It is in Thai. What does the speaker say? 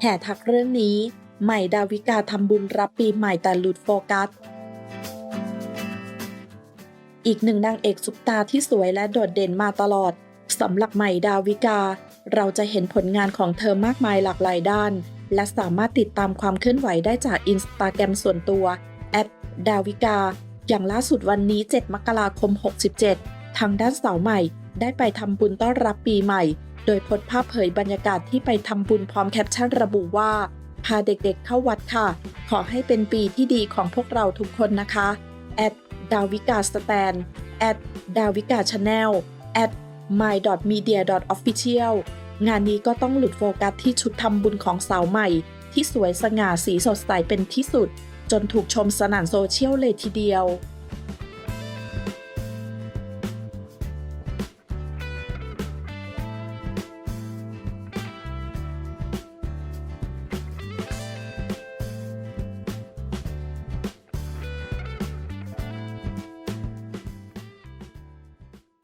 แห่ทักเรื่องนี้ ใหม่ดาวิกาทำบุญรับปีใหม่แต่หลุดโฟกัส อีกหนึ่งนางเอกซุปตาที่สวยและโดดเด่นมาตลอดสำหรับใหม่ดาวิกา เราจะเห็นผลงานของเธอมากมายหลากหลายด้าน และสามารถติดตามความเคลื่อนไหวได้จากอินสตาแกรมส่วนตัวแอปดาวิกา อย่างล่าสุดวันนี้ 7 มกราคม 67 ทางด้านสาวใหม่ ได้ไปทำบุญต้อนรับปีใหม่ โดยโพสต์ภาพเผยบรรยากาศที่ไปทำบุญพร้อมแคปชั่นระบุว่า พาเด็กๆเข้าวัดค่ะ ขอให้เป็นปีที่ดีของพวกเราทุกคนนะคะแอดดาวิกาสแตนแอดดาวิกาชาแนลแอด my media official งานนี้ก็ต้องหลุดโฟกัสที่ชุดทำบุญของสาวใหม่ ที่สวยสง่าสีสดใสเป็นที่สุด จนถูกชมสนั่นโซเชียลเลยทีเดียว